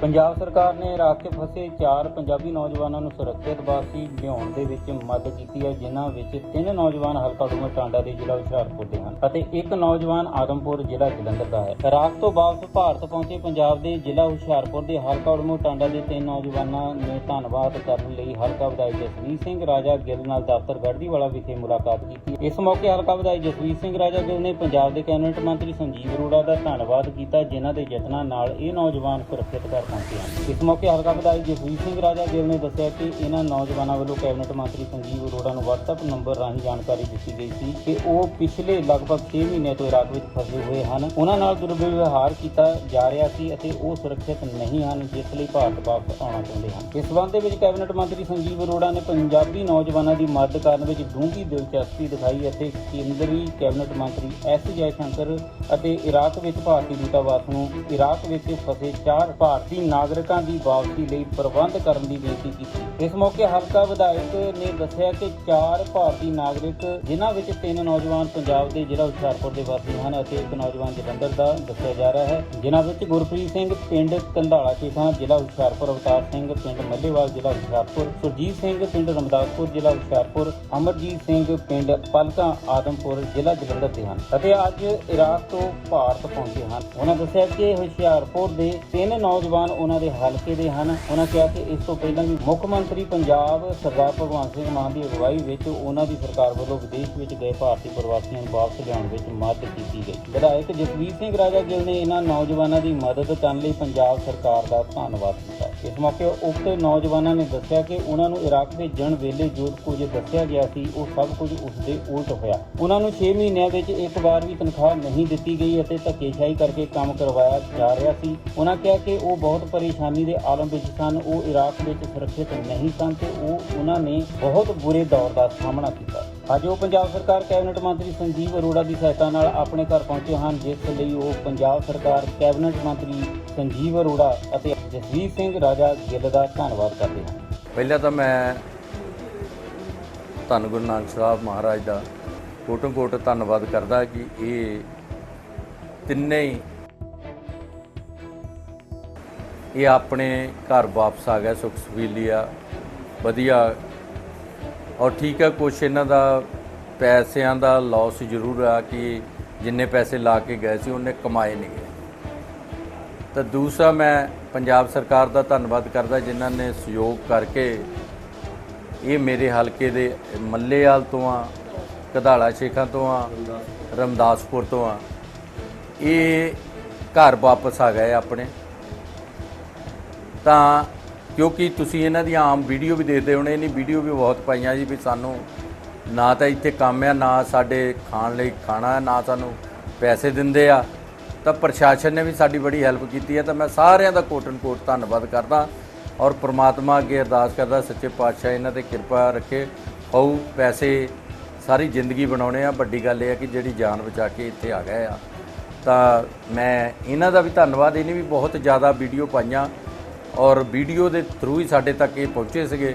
ਪੰਜਾਬ ਸਰਕਾਰ ਨੇ ਇਰਾਕ 'ਚ ਫਸੇ ਚਾਰ ਪੰਜਾਬੀ ਨੌਜਵਾਨਾਂ ਨੂੰ ਸੁਰੱਖਿਅਤ ਵਾਪਸੀ ਲਿਆਉਣ ਦੇ ਵਿੱਚ ਮਦਦ ਕੀਤੀ ਹੈ, ਜਿਨ੍ਹਾਂ ਵਿੱਚ ਤਿੰਨ ਨੌਜਵਾਨ ਹਲਕਾ ਡੂਮਾ ਟਾਂਡਾ ਦੇ ਜ਼ਿਲ੍ਹਾ ਹੁਸ਼ਿਆਰਪੁਰ ਦੇ ਹਨ ਅਤੇ ਇੱਕ ਨੌਜਵਾਨ ਆਦਮਪੁਰ ਜ਼ਿਲ੍ਹਾ ਜਲੰਧਰ ਦਾ ਹੈ। ਇਰਾਕ ਤੋਂ ਵਾਪਸ ਭਾਰਤ ਪਹੁੰਚੇ ਪੰਜਾਬ ਦੇ ਜ਼ਿਲ੍ਹਾ ਹੁਸ਼ਿਆਰਪੁਰ ਦੇ ਹਲਕਾ ਡੂਮਾ ਟਾਂਡਾ ਦੇ ਤਿੰਨ ਨੌਜਵਾਨਾਂ ਨੇ ਧੰਨਵਾਦ ਕਰਨ ਲਈ ਹਲਕਾ ਵਿਧਾਇਕ ਜਸਵੀਰ ਸਿੰਘ ਰਾਜਾ ਗਿੱਲ ਨਾਲ ਦਫ਼ਤਰ ਗੜਦੀਵਾਲਾ ਵਿਖੇ ਮੁਲਾਕਾਤ ਕੀਤੀ। ਇਸ ਮੌਕੇ ਹਲਕਾ ਵਿਧਾਇਕ ਜਸਵੀਰ ਸਿੰਘ ਰਾਜਾ ਗਿੱਲ ਨੇ ਪੰਜਾਬ ਦੇ ਕੈਬਨਿਟ ਮੰਤਰੀ ਸੰਜੀਵ ਅਰੋੜਾ ਦਾ ਧੰਨਵਾਦ ਕੀਤਾ, ਜਿਨ੍ਹਾਂ ਦੇ ਯਤਨਾਂ ਨਾਲ ਇਹ ਨੌਜਵਾਨ ਸੁਰੱਖਿਅਤ ਘਰ ਪਹੁੰਚੇ ਇਸ ਮੌਕੇ ਹਲਕਾ ਵਿਧਾਇਕ ਜਸਵੀਰ ਸਿੰਘ ਰਾਜਾ ਗਿੱਲ ਨੇ ਦੱਸਿਆ ਕਿ ਇਹਨਾਂ ਨੌਜਵਾਨਾਂ ਵੱਲੋਂ ਕੈਬਨਿਟ ਮੰਤਰੀ ਸੰਜੀਵ ਅਰੋੜਾ ਨੂੰ WhatsApp ਨੰਬਰ ਰਾਹੀਂ ਜਾਣਕਾਰੀ ਦਿੱਤੀ ਗਈ ਸੀ ਕਿ ਉਹ ਪਿਛਲੇ ਲਗਭਗ 6 ਮਹੀਨਿਆਂ ਤੋਂ ਇਰਾਕ ਵਿੱਚ ਫਸੇ ਹੋਏ ਹਨ। ਉਹਨਾਂ ਨਾਲ ਦੁਰਵਿਵਹਾਰ ਕੀਤਾ ਜਾ ਰਿਹਾ ਸੀ ਅਤੇ ਉਹ ਸੁਰੱਖਿਅਤ ਨਹੀਂ ਹਨ, ਜਿਸ ਲਈ ਭਾਰਤ ਵਾਪਸ ਆਉਣਾ ਚਾਹੁੰਦੇ ਹਨ। ਇਸ ਸੰਬੰਧ ਦੇ ਵਿੱਚ ਕੈਬਨਿਟ ਮੰਤਰੀ ਸੰਜੀਵ ਅਰੋੜਾ ਨੇ ਪੰਜਾਬੀ ਨੌਜਵਾਨਾਂ ਦੀ ਮਦਦ ਕਰਨ ਵਿੱਚ ਡੂੰਘੀ ਦਿਲਚਸਪੀ ਦਿਖਾਈ ਅਤੇ ਕੇਂਦਰੀ ਕੈਬਨਿਟ ਮੰਤਰੀ ਐਸ ਜੈਸ਼ੰਕਰ ਅਤੇ ਇਰਾਕ ਵਿੱਚ ਭਾਰਤੀ ਦੂਤਾਵਾਸ ਨੂੰ ਇਰਾਕ ਵਿੱਚ ਫਸੇ ਚਾਰ ਭਾਰਤੀ ਨਾਗਰਿਕਾਂ ਦੀ ਵਾਪਸੀ ਲਈ ਪ੍ਰਬੰਧ ਕਰਨ ਦੀ ਬੇਨਤੀ ਕੀਤੀ। ਇਸ ਮੌਕੇ ਹਲਕਾ ਵਿਧਾਇਕ ਨੇ ਦੱਸਿਆ ਕਿ ਚਾਰ ਭਾਰਤੀ ਨਾਗਰਿਕ, ਜਿਨ੍ਹਾਂ ਵਿੱਚ ਤਿੰਨ ਨੌਜਵਾਨ ਪੰਜਾਬ ਦੇ ਜ਼ਿਲ੍ਹਾ ਹੁਸ਼ਿਆਰਪੁਰ ਦੇ ਵਾਸੀ ਹਨ ਅਤੇ ਇੱਕ ਨੌਜਵਾਨ ਜਲੰਧਰ ਦਾ ਦੱਸਿਆ ਜਾ ਰਿਹਾ ਹੈ, ਜਿਨ੍ਹਾਂ ਵਿੱਚ ਗੁਰਪ੍ਰੀਤ ਸਿੰਘ ਪਿੰਡ ਕੰਧਾਲਾ ਸ਼ੇਖਾਂ ਜ਼ਿਲ੍ਹਾ ਹੁਸ਼ਿਆਰਪੁਰ, ਅਵਤਾਰ ਸਿੰਘ ਪਿੰਡ ਮੱਲੇਵਾਲ, ਜ਼ਿਲ੍ਹਾ ਹੁਸ਼ਿਆਰਪੁਰ, ਸੁਰਜੀਤ ਸਿੰਘ ਪਿੰਡ ਰਮਦਾਸਪੁਰ, ਜ਼ਿਲ੍ਹਾ ਹੁਸ਼ਿਆਰਪੁਰ, ਅਮਰਜੀਤ ਸਿੰਘ ਪਿੰਡ ਪਲਕਾ, ਆਦਮਪੁਰ, ਜ਼ਿਲ੍ਹਾ ਜਲੰਧਰ ਦੇ ਹਨ ਅਤੇ ਅੱਜ ਇਰਾਕ ਤੋਂ ਭਾਰਤ ਪਹੁੰਚੇ ਹਨ। ਉਹਨਾਂ ਦੱਸਿਆ ਕਿ ਹੁਸ਼ਿਆਰਪੁਰ ਦੇ ਤਿੰਨ ਨੌਜਵਾਨ ਉਹਨਾਂ ਦੇ ਹਲਕੇ ਦੇ ਹਨ। ਉਹਨਾਂ ਕਿਹਾ ਕਿ ਇਸ ਤੋਂ ਪਹਿਲਾਂ ਵੀ ਮੁੱਖ ਮੰਤਰੀ ਪੰਜਾਬ ਸਰਦਾਰ ਭਗਵੰਤ ਸਿੰਘ ਮਾਨ ਦੀ ਅਗਵਾਈ ਵਿੱਚ ਉਹਨਾਂ ਦੀ ਸਰਕਾਰ ਵੱਲੋਂ ਵਿਦੇਸ਼ ਵਿੱਚ ਗਏ ਭਾਰਤੀ ਪ੍ਰਵਾਸੀਆਂ ਨੂੰ ਵਾਪਸ ਲਿਆਉਣ ਵਿੱਚ ਮਦਦ ਕੀਤੀ ਗਈ। ਵਿਧਾਇਕ ਜਸਵੀਰ ਸਿੰਘ ਰਾਜਾ ਗਿੱਲ ਨੇ ਇਹਨਾਂ ਨੌਜਵਾਨਾਂ ਦੀ ਮਦਦ ਕਰਨ ਲਈ ਪੰਜਾਬ ਸਰਕਾਰ ਦਾ ਧੰਨਵਾਦ ਕੀਤਾ। ਇਸ ਮੌਕੇ ਉਕਤ ਨੌਜਵਾਨਾਂ ਨੇ ਦੱਸਿਆ ਕਿ ਉਹਨਾਂ ਨੂੰ ਇਰਾਕ ਭੇਜਣ ਵੇਲੇ ਜੋ ਕੁਝ ਦੱਸਿਆ ਗਿਆ ਸੀ, ਉਹ ਸਭ ਕੁਝ ਉਸ ਦੇ ਉਲਟ ਹੋਇਆ। ਉਹਨਾਂ ਨੂੰ 6 ਮਹੀਨਿਆਂ ਵਿੱਚ ਇੱਕ ਵਾਰ ਵੀ ਤਨਖਾਹ ਨਹੀਂ ਦਿੱਤੀ ਗਈ ਅਤੇ ਧੱਕੇਸ਼ਾਹੀ ਕਰਕੇ ਕੰਮ ਕਰਵਾਇਆ ਜਾ ਰਿਹਾ ਸੀ। ਉਹਨਾਂ ਕਿਹਾ ਕਿ ਉਹ ਬਹੁਤ ਪਰੇਸ਼ਾਨੀ ਦੇ ਆਲਮ ਵਿੱਚ ਸਨ। ਉਹ ਇਰਾਕ ਵਿੱਚ ਸੁਰੱਖਿਅਤ ਨਹੀਂ ਸਨ ਤੇ ਉਹ ਉਹਨਾਂ ਨੇ ਬਹੁਤ ਬੁਰੇ ਦੌਰ ਦਾ ਸਾਹਮਣਾ ਕੀਤਾ। ਅੱਜ ਉਹ ਪੰਜਾਬ ਸਰਕਾਰ, ਕੈਬਨਿਟ ਮੰਤਰੀ ਸੰਜੀਵ ਅਰੋੜਾ ਦੀ ਸਹਾਇਤਾ ਨਾਲ ਆਪਣੇ ਘਰ ਪਹੁੰਚੇ ਹਨ, ਜਿਸ ਲਈ ਉਹ ਪੰਜਾਬ ਸਰਕਾਰ, ਕੈਬਨਿਟ ਮੰਤਰੀ ਸੰਜੀਵ ਅਰੋੜਾ ਅਤੇ ਜਸਵੀਰ ਸਿੰਘ ਰਾਜਾ ਗਿੱਲ ਦਾ ਧੰਨਵਾਦ ਕਰਦੇ ਹਨ। ਪਹਿਲਾਂ ਤਾਂ ਮੈਂ ਧੰਨ ਗੁਰੂ ਨਾਨਕ ਸਾਹਿਬ ਮਹਾਰਾਜ ਦਾ ਕੋਟੋਂ ਕੋਟ ਧੰਨਵਾਦ ਕਰਦਾ ਕਿ ਇਹ ਤਿੰਨੇ ਹੀ ਇਹ ਆਪਣੇ ਘਰ ਵਾਪਸ ਆ ਗਿਆ, ਸੁਖ ਸੁਖੀਲੀ ਆ। ਵਧੀਆ। ਔਰ ਠੀਕ ਹੈ ਕੁਛ ਇਹਨਾਂ ਦਾ ਪੈਸਿਆਂ ਦਾ ਲਾਸ ਜ਼ਰੂਰ ਆ ਕਿ ਜਿੰਨੇ ਪੈਸੇ ਲਾ ਕੇ ਗਏ ਸੀ, ਉਹਨੇ ਕਮਾਏ ਨਹੀਂ ਗਏ। ਤਾਂ ਦੂਸਰਾ ਮੈਂ ਪੰਜਾਬ ਸਰਕਾਰ ਦਾ ਧੰਨਵਾਦ ਕਰਦਾ, ਜਿਨ੍ਹਾਂ ਨੇ ਸਹਿਯੋਗ ਕਰਕੇ ਇਹ ਮੇਰੇ ਹਲਕੇ ਦੇ ਮੱਲੇਵਾਲ ਤੋਂ ਆ, ਕਧਾਲਾ ਸ਼ੇਖਾਂ ਤੋਂ ਆ, ਰਮਦਾਸਪੁਰ ਤੋਂ ਆ, ਇਹ ਘਰ ਵਾਪਸ ਆ ਗਏ ਆਪਣੇ। ਤਾਂ ਕਿਉਂਕਿ ਤੁਸੀਂ ਇਹਨਾਂ ਦੀ ਆਮ ਵੀਡੀਓ ਵੀ ਦੇਖਦੇ ਹੋਣੇ ਨਹੀਂ ਵੀਡੀਓ ਵੀ ਬਹੁਤ ਪਾਈਆਂ ਜੀ ਵੀ ਸਾਨੂੰ ਨਾ ਤਾਂ ਇੱਥੇ ਕੰਮ ਆ, ਨਾ ਸਾਡੇ ਖਾਣ ਲਈ ਖਾਣਾ ਨਾ ਸਾਨੂੰ ਪੈਸੇ ਦਿੰਦੇ ਆ। ਤਾਂ ਪ੍ਰਸ਼ਾਸਨ ਨੇ ਵੀ ਸਾਡੀ ਬੜੀ ਹੈਲਪ ਕੀਤੀ ਹੈ ਤਾਂ ਮੈਂ ਸਾਰਿਆਂ ਦਾ ਕੋਟਨ ਕੋਟ ਧੰਨਵਾਦ ਕਰਦਾ ਔਰ ਪ੍ਰਮਾਤਮਾ ਅੱਗੇ ਅਰਦਾਸ ਕਰਦਾ, ਸੱਚੇ ਪਾਤਸ਼ਾਹ ਇਹਨਾਂ ਤੇ ਕਿਰਪਾ ਰੱਖੇ, ਹੋਊ ਪੈਸੇ ਸਾਰੀ ਜ਼ਿੰਦਗੀ ਬਣਾਉਣੇ ਆ। ਵੱਡੀ ਗੱਲ ਇਹ ਆ ਕਿ ਜਿਹੜੀ ਜਾਨ ਬਚਾ ਕੇ ਇੱਥੇ ਆ ਗਏ ਆ। ਤਾਂ ਮੈਂ ਇਹਨਾਂ ਦਾ ਵੀ ਧੰਨਵਾਦ, ਇਹਨੇ ਵੀ ਬਹੁਤ ਜ਼ਿਆਦਾ ਵੀਡੀਓ ਪਾਈਆਂ। ਔਰ ਵੀਡੀਓ ਦੇ ਥਰੂ ਹੀ ਸਾਡੇ ਤੱਕ ਇਹ ਪਹੁੰਚੇ ਸੀਗੇ।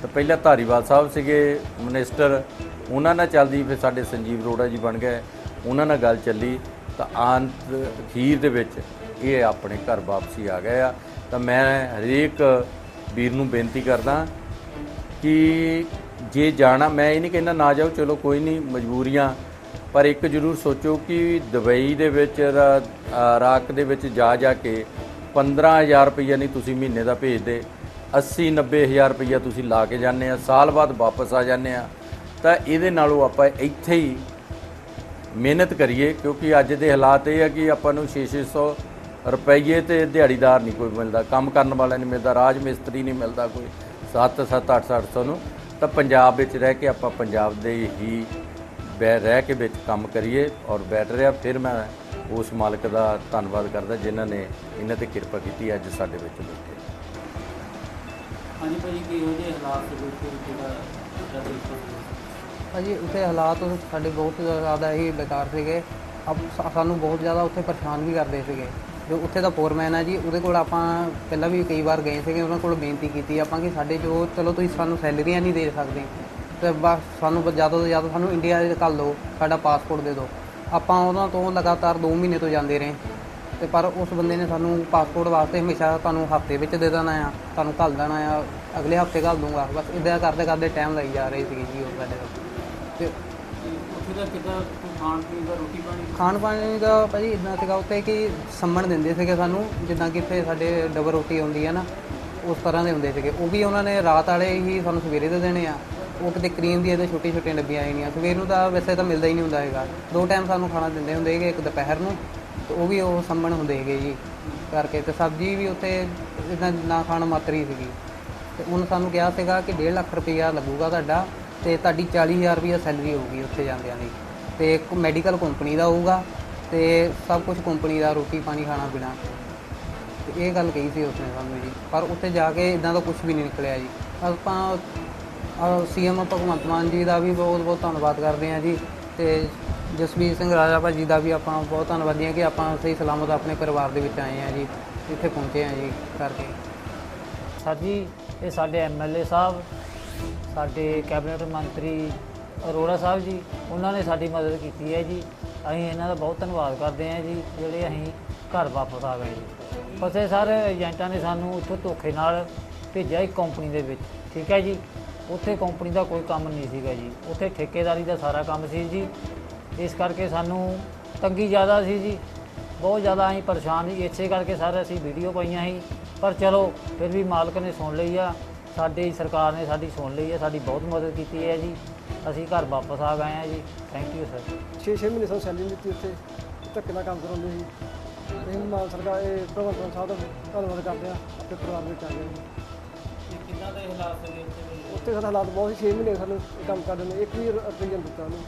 ਤਾਂ ਪਹਿਲਾਂ ਧਾਰੀਵਾਲ ਸਾਹਿਬ ਸੀਗੇ, ਮਿਨਿਸਟਰ, ਉਹਨਾਂ ਨਾਲ ਚੱਲਦੀ ਫਿਰ ਸਾਡੇ ਸੰਜੀਵ ਅਰੋੜਾ ਜੀ ਬਣ ਗਏ, ਉਹਨਾਂ ਨਾਲ ਗੱਲ ਚੱਲੀ। ਤਾਂ ਅੰਤ ਅਖੀਰ ਦੇ ਵਿੱਚ ਇਹ ਆਪਣੇ ਘਰ ਵਾਪਸੀ ਆ ਗਏ ਆ। ਤਾਂ ਮੈਂ ਹਰੇਕ ਵੀਰ ਨੂੰ ਬੇਨਤੀ ਕਰਦਾ ਕਿ ਜੇ ਜਾਣਾ, ਮੈਂ ਇਹ ਨਹੀਂ ਕਹਿੰਦਾ ਨਾ ਜਾਓ, ਚਲੋ ਕੋਈ ਨਹੀਂ, ਮਜਬੂਰੀਆਂ। ਪਰ ਇੱਕ ਜ਼ਰੂਰ ਸੋਚੋ ਕਿ ਦੁਬਈ ਦੇ ਵਿੱਚ ਰਾਕ ਦੇ ਵਿੱਚ ਜਾ ਜਾ ਕੇ 15000 ਰੁਪਈਆ ਨਹੀਂ ਤੁਸੀਂ ਮਹੀਨੇ ਦਾ ਭੇਜਦੇ। 80 90000 ਰੁਪਈਆ ਤੁਸੀਂ ਲਾ ਕੇ ਜਾਂਦੇ ਆ। ਸਾਲ ਬਾਅਦ ਵਾਪਸ ਆ ਜਾਂਦੇ ਆ। ਤਾਂ ਇਹਦੇ ਨਾਲੋਂ ਆਪਾਂ ਇੱਥੇ ਹੀ ਮਿਹਨਤ ਕਰੀਏ, ਕਿਉਂਕਿ ਅੱਜ ਦੇ ਹਾਲਾਤ ਇਹ ਆ ਕਿ ਆਪਾਂ ਨੂੰ 6-600 ਰੁਪਈਏ ਤੇ ਦਿਹਾੜੀਦਾਰ ਨਹੀਂ ਕੋਈ ਮਿਲਦਾ। ਕੰਮ ਕਰਨ ਵਾਲਾ ਨਹੀਂ ਮਿਲਦਾ, ਰਾਜ ਮਿਸਤਰੀ ਨਹੀਂ ਮਿਲਦਾ ਕੋਈ। 7-7 8-800 ਨੂੰ। ਤਾਂ ਪੰਜਾਬ ਵਿੱਚ ਰਹਿ ਕੇ ਆਪਾਂ ਪੰਜਾਬ ਦੇ ਹੀ ਬੈ, ਰਹਿ ਕੇ ਵਿੱਚ ਕੰਮ ਕਰੀਏ ਔਰ ਬੈਠ ਰਿਹਾ। ਫਿਰ ਮੈਂ ਉਸ ਮਾਲਕ ਦਾ ਧੰਨਵਾਦ ਕਰਦਾ ਜਿਨ੍ਹਾਂ ਨੇ ਇਹਨਾਂ ਤੇ ਕਿਰਪਾ ਕੀਤੀ ਅੱਜ ਸਾਡੇ ਵਿੱਚ ਬੈਠੇ ਹਾਂਜੀ ਭਾਜੀ ਕਿਹੋ ਜਿਹੇ ਹਾਲਾਤ ਦੇ ਵਿੱਚ ਜਿਹੜਾ ਭਾਜੀ ਉੱਥੇ ਹਾਲਾਤ ਸਾਡੇ ਬਹੁਤ ਜ਼ਿਆਦਾ ਹੀ ਬੇਕਾਰ ਸੀਗੇ। ਅਬ ਸਾਨੂੰ ਬਹੁਤ ਜ਼ਿਆਦਾ ਉੱਥੇ ਪਰੇਸ਼ਾਨ ਵੀ ਕਰਦੇ ਸੀਗੇ। ਜੋ ਉੱਥੇ ਦਾ ਫੋਰਮੈਨ ਹੈ ਜੀ ਉਹਦੇ ਕੋਲ ਆਪਾਂ ਪਹਿਲਾਂ ਵੀ ਕਈ ਵਾਰ ਗਏ ਸੀਗੇ ਉਹਨਾਂ ਕੋਲ ਬੇਨਤੀ ਕੀਤੀ ਆਪਾਂ ਕਿ ਸਾਡੇ ਜੋ ਚਲੋ ਤੁਸੀਂ ਸਾਨੂੰ ਸੈਲਰੀਆਂ ਨਹੀਂ ਦੇ ਸਕਦੇ ਤੇ ਬਸ ਸਾਨੂੰ ਜ਼ਿਆਦਾ ਤੋਂ ਜ਼ਿਆਦਾ ਸਾਨੂੰ ਇੰਡੀਆ ਦੇ ਕੱਲ ਦਿਓ ਸਾਡਾ ਪਾਸਪੋਰਟ ਦੇ ਦਿਓ ਆਪਾਂ ਉਹਨਾਂ ਤੋਂ ਲਗਾਤਾਰ 2 ਮਹੀਨੇ ਤੋਂ ਜਾਂਦੇ ਰਹੇ। ਤੇ ਪਰ ਉਸ ਬੰਦੇ ਨੇ ਸਾਨੂੰ ਪਾਸਪੋਰਟ ਵਾਸਤੇ ਹਮੇਸ਼ਾ ਤੁਹਾਨੂੰ ਹਫ਼ਤੇ ਵਿੱਚ ਦੇ ਦੇਣਾ ਆ ਤੁਹਾਨੂੰ ਘੱਲ ਦੇਣਾ ਆ ਅਗਲੇ ਹਫ਼ਤੇ ਘੱਲ ਦੂੰਗਾ। ਬਸ ਇਦਾਂ ਕਰਦੇ ਕਰਦੇ ਟਾਈਮ ਲਾਈ ਜਾ ਰਹੀ ਸੀਗੀ ਜੀ ਉਹ ਸਾਡੇ ਤੋਂ ਤੇ ਉੱਥੇ ਦਾ ਕਿੱਦਾਂ ਖਾਣ ਪੀਣ ਦਾ ਰੋਟੀ ਪਾਣੀ? ਖਾਣ ਪਾਣੀ ਦਾ ਭਾਜੀ ਇਦਾਂ ਸੀਗਾ ਉੱਤੇ ਕਿ ਸੰਮਣ ਦਿੰਦੇ ਸੀਗੇ ਸਾਨੂੰ ਜਿੱਦਾਂ ਕਿ ਇੱਥੇ ਸਾਡੇ ਡਬਲ ਰੋਟੀ ਆਉਂਦੀ ਹੈ ਨਾ ਉਸ ਤਰ੍ਹਾਂ ਦੇ ਹੁੰਦੇ ਸੀਗੇ। ਉਹ ਵੀ ਉਹਨਾਂ ਨੇ ਰਾਤ ਵਾਲੇ ਹੀ ਸਾਨੂੰ ਸਵੇਰੇ ਦੇ ਦੇਣੇ ਆ। ਉਹ ਕਿਤੇ ਕਰੀਮ ਦੀ ਇਹਦੇ ਛੋਟੀ ਛੋਟੀਆਂ ਡੱਬੀਆਂ ਆਈਆਂ ਸਵੇਰ ਨੂੰ ਤਾਂ ਵੈਸੇ ਤਾਂ ਮਿਲਦਾ ਹੀ ਨਹੀਂ ਹੁੰਦਾ ਹੈਗਾ। ਦੋ ਟਾਈਮ ਸਾਨੂੰ ਖਾਣਾ ਦਿੰਦੇ ਹੁੰਦੇ ਹੈਗੇ ਇੱਕ ਦੁਪਹਿਰ ਨੂੰ, ਤੇ ਉਹ ਵੀ ਉਹ ਸੰਭਣ ਹੁੰਦੇ ਹੈਗੇ ਜੀ, ਕਰਕੇ। ਤੇ ਸਬਜ਼ੀ ਵੀ ਉੱਥੇ ਇਦਾਂ ਨਾ ਖਾਣ ਮਾਤਰੀ ਸੀਗੀ। ਤੇ ਉਹਨੇ ਸਾਨੂੰ ਕਿਹਾ ਸੀਗਾ ਕਿ 1.5 ਲੱਖ ਰੁਪਈਆ ਲੱਗੂਗਾ ਤੁਹਾਡਾ, ਤੇ ਤੁਹਾਡੀ 40000 ਰੁਪਈਆ ਸੈਲਰੀ ਹੋਊਗੀ ਉੱਥੇ ਜਾਂਦਿਆਂ ਦੀ। ਤੇ ਇੱਕ ਮੈਡੀਕਲ ਕੰਪਨੀ ਦਾ ਹੋਊਗਾ, ਤੇ ਸਭ ਕੁਝ ਕੰਪਨੀ ਦਾ ਰੋਟੀ ਪਾਣੀ ਖਾਣਾ ਪੀਣਾ। ਇਹ ਗੱਲ ਕਹੀ ਸੀ ਉਸਨੇ ਸਾਨੂੰ ਜੀ। ਪਰ ਉੱਥੇ ਜਾ ਕੇ ਇਦਾਂ ਦਾ ਕੁਝ ਵੀ ਨਹੀਂ ਨਿਕਲਿਆ ਜੀ। ਆਪਾਂ ਸੀਐਮ ਭਗਵੰਤ ਮਾਨ ਜੀ ਦਾ ਵੀ ਬਹੁਤ ਬਹੁਤ ਧੰਨਵਾਦ ਕਰਦੇ ਹਾਂ ਜੀ ਤੇ ਜਸਵੀਰ ਸਿੰਘ ਰਾਜਾ ਭਾਜੀ ਦਾ ਵੀ ਆਪਾਂ ਬਹੁਤ ਧੰਨਵਾਦੀ ਹਾਂ ਕਿ ਆਪਾਂ ਸਹੀ ਸਲਾਮਤ ਆਪਣੇ ਪਰਿਵਾਰ ਦੇ ਵਿੱਚ ਆਏ ਹਾਂ ਜੀ, ਇੱਥੇ ਪਹੁੰਚੇ ਹਾਂ ਜੀ ਕਰਕੇ। ਸਰ ਜੀ, ਇਹ ਸਾਡੇ ਐਮਐਲਏ ਸਾਹਿਬ, ਸਾਡੇ ਕੈਬਨਿਟ ਮੰਤਰੀ ਅਰੋੜਾ ਸਾਹਿਬ ਜੀ, ਉਹਨਾਂ ਨੇ ਸਾਡੀ ਮਦਦ ਕੀਤੀ ਹੈ ਜੀ। ਅਸੀਂ ਇਹਨਾਂ ਦਾ ਬਹੁਤ ਧੰਨਵਾਦ ਕਰਦੇ ਹਾਂ ਜੀ, ਜਿਹੜੇ ਅਸੀਂ ਘਰ ਵਾਪਸ ਆ ਗਏ ਜੀ। ਫਸੇ ਸਰ ਏਜੰਟਾਂ ਨੇ ਸਾਨੂੰ ਉੱਥੋਂ ਧੋਖੇ ਨਾਲ ਭੇਜਿਆ ਇੱਕ ਕੰਪਨੀ ਦੇ ਵਿੱਚ, ਠੀਕ ਹੈ ਜੀ? ਉੱਥੇ ਕੰਪਨੀ ਦਾ ਕੋਈ ਕੰਮ ਨਹੀਂ ਸੀਗਾ ਜੀ। ਉੱਥੇ ਠੇਕੇਦਾਰੀ ਦਾ ਸਾਰਾ ਕੰਮ ਸੀ ਜੀ। ਇਸ ਕਰਕੇ ਸਾਨੂੰ ਤੰਗੀ ਜ਼ਿਆਦਾ ਸੀ ਜੀ। ਬਹੁਤ ਜ਼ਿਆਦਾ ਅਸੀਂ ਪਰੇਸ਼ਾਨ ਸੀ। ਇਸੇ ਕਰਕੇ ਸਰ ਅਸੀਂ ਵੀਡੀਓ ਪਾਈਆਂ ਸੀ। ਪਰ ਚਲੋ, ਫਿਰ ਵੀ ਮਾਲਕ ਨੇ ਸੁਣ ਲਈ ਆ। ਸਾਡੀ ਸਰਕਾਰ ਨੇ ਸਾਡੀ ਸੁਣ ਲਈ ਆ। ਸਾਡੀ ਬਹੁਤ ਮਦਦ ਕੀਤੀ ਹੈ ਜੀ। ਅਸੀਂ ਘਰ ਵਾਪਸ ਆ ਗਏ ਆ ਜੀ। ਥੈਂਕ ਯੂ ਸਰ 6-6 ਮਹੀਨੇ ਸਾਨੂੰ ਸੈਲਰੀ ਦਿੱਤੀ ਉੱਥੇ। ਧੱਕੇ ਨਾਲ ਕੰਮ ਕਰਾਉਂਦੇ ਸੀ। ਅਸੀਂ ਮਾਨ ਸਰਕਾਰ, ਇਹ ਭਗਵੰਤ ਮਾਨ ਸਾਹਿਬ ਦਾ ਧੰਨਵਾਦ ਕਰਦੇ ਆ। ਆਪਣੇ ਪਰਿਵਾਰ ਵਿੱਚ ਆ ਗਏ। ਦੇ ਹਾਲਾਤ ਉੱਥੇ ਉੱਥੇ ਸਾਡੇ ਹਾਲਾਤ ਬਹੁਤ ਸੀ 6 ਮਹੀਨੇ ਸਾਨੂੰ ਇਹ ਕੰਮ ਕਰਦੇ ਨੇ ਇੱਕ ਵੀ ਰੁਪਈਆ ਨਹੀਂ ਦਿੱਤਾ ਉਹਨੂੰ।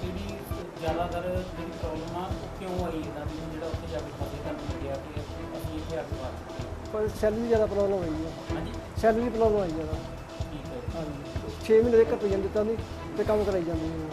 ਜਿਹੜੀ ਜ਼ਿਆਦਾਤਰ ਜਿਹੜੀ ਪ੍ਰੋਬਲਮ ਆ ਉਹ ਕਿਉਂ ਆਈ ਇਦਾਂ ਦੀ? ਜਿਹੜਾ ਉੱਥੇ ਜਾ ਕੇ ਫਸੇ ਤੁਹਾਨੂੰ ਲੱਗਿਆ ਕਿ ਅਸੀਂ ਇੱਥੇ ਆ ਕੇ ਗਏ? ਪਰ ਸੈਲਰੀ ਜ਼ਿਆਦਾ ਪ੍ਰੋਬਲਮ ਹੋਈ ਹੈ। ਹਾਂਜੀ? ਸੈਲਰੀ ਪ੍ਰੋਬਲਮ ਆਈ ਜ਼ਿਆਦਾ। ਠੀਕ ਹੈ। ਹਾਂਜੀ। 6 ਮਹੀਨੇ ਦੇ ਇੱਕ ਰੁਪਈਆ ਨਹੀਂ ਦਿੱਤਾ ਨਹੀਂ ਤੇ ਕੰਮ ਕਰਾਈ ਜਾਂਦੇ ਨੇ।